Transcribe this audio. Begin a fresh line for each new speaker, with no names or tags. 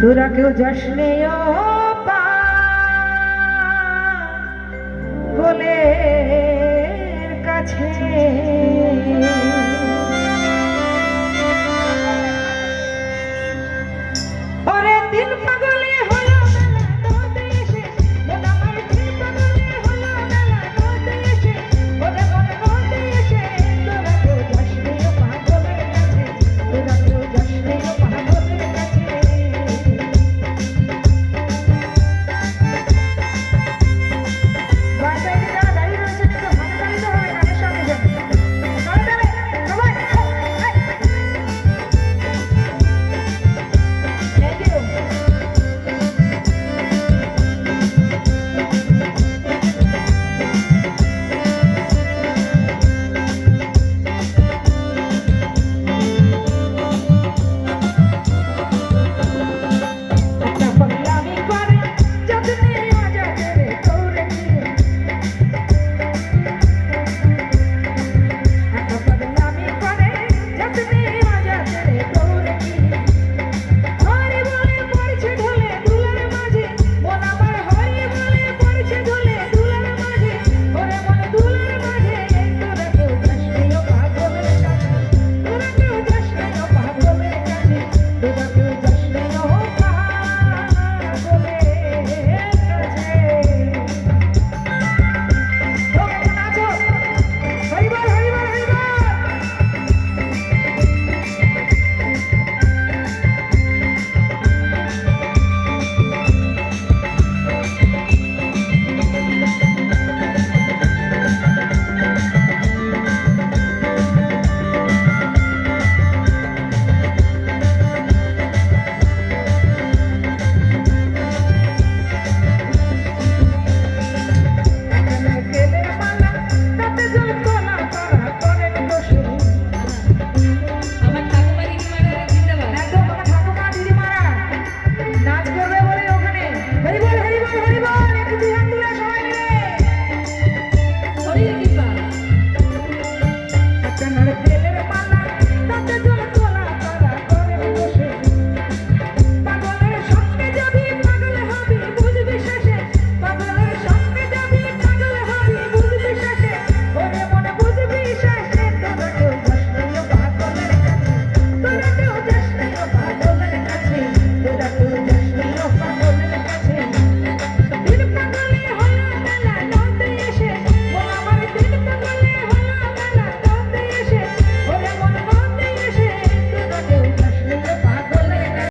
তোরা কেউ যাস নে কোলের কাছে। Thank you.